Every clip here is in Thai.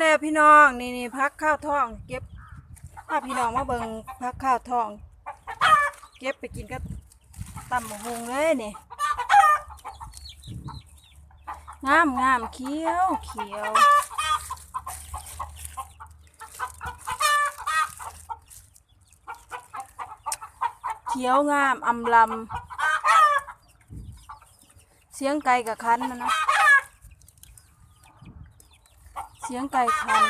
แน่พี่น้อง นี่นี่พักข้าวทอง เก็บพาพี่น้องมาเบิงพักข้าวทอง เก็บไปกินกับตำหมกฮุงเลยนี่งามงามเขียวเขียวเขียวงามอำลำเสียงไก่กับคันนะนะ เสียงไก่คัน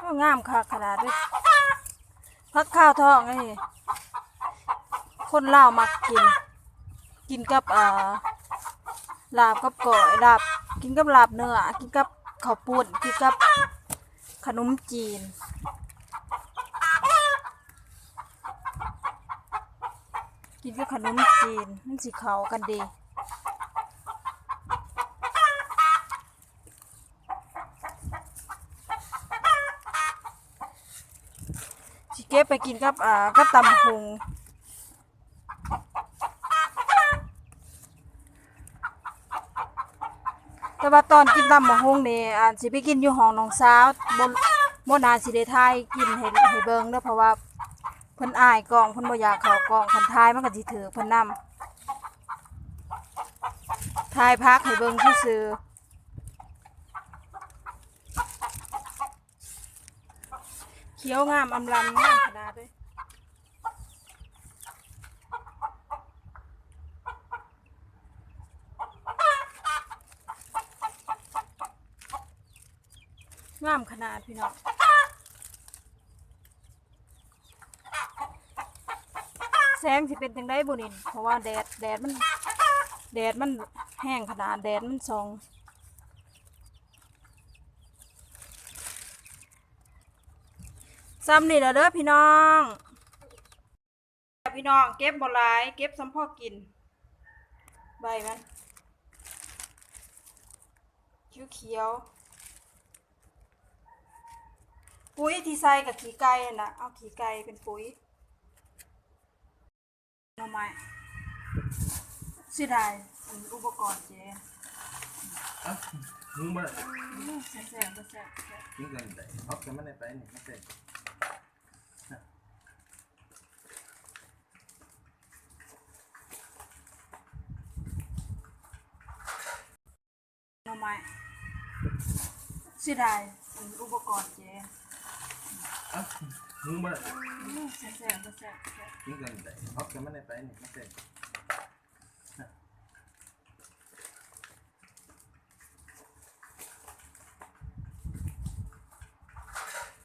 ก็งามค่ะขนาดด้วยพักข้าวทองไอ้คนเล่ามักกิน กินกับอ่าลาบกับก่อยลาบกินกับลาบเนื้อกินกับข้าวปุ้นกินกับขนมจีนกินกับขนมจีนมันสิเข้ากันดี เก็บไปกินกับอ่ากับตำหุงแต่ว่าตอนกินตำมะฮงนี่อ่าสิไปกินอยู่ห้องน้องสาวบนบนนาสิได้ทายกินให้ให้เบิ่งเด้อเพราะว่าเพิ่นอายกองเพิ่นบ่อยากเข้ากองเพิ่นทายมันก็สิถือเพิ่นนํทายพักให้เบิ่งซื่อๆ เขียวงามอำลำงามขนาดเลยงามขนาดพี่น้องแสงสิเป็นจังได้บุนินเพราะว่าแดดแดดมัน แดดมันแห้งขนาดแดดมันส่อง ซ้ำนี่แหละเด้อพี่น้อง พี่น้องเก็บบหลาย เก็บซ้ำพ่อกิน ใบมันเขียวๆปุ๋ยที่ใส่กับขี้ไก่นั่นนะเอาขี้ไก่เป็นปุ๋ยหน่อไม้เสิได้อันอุปกรณ์เจ๊อะมึงบ่ได้แซ่บแซ่บแซ่บแซ่บกินกันได้เอาแต่มันได้ไปนี่ไม่ใช่ห น่อไม้เสิได้อันอุปกรณ์เจ๊อะมึงบ่ได้แซ่บแซ่บแซ่บแซ่บกินกันได้เอาแต่มันได้ไปนี่ไม่ใช่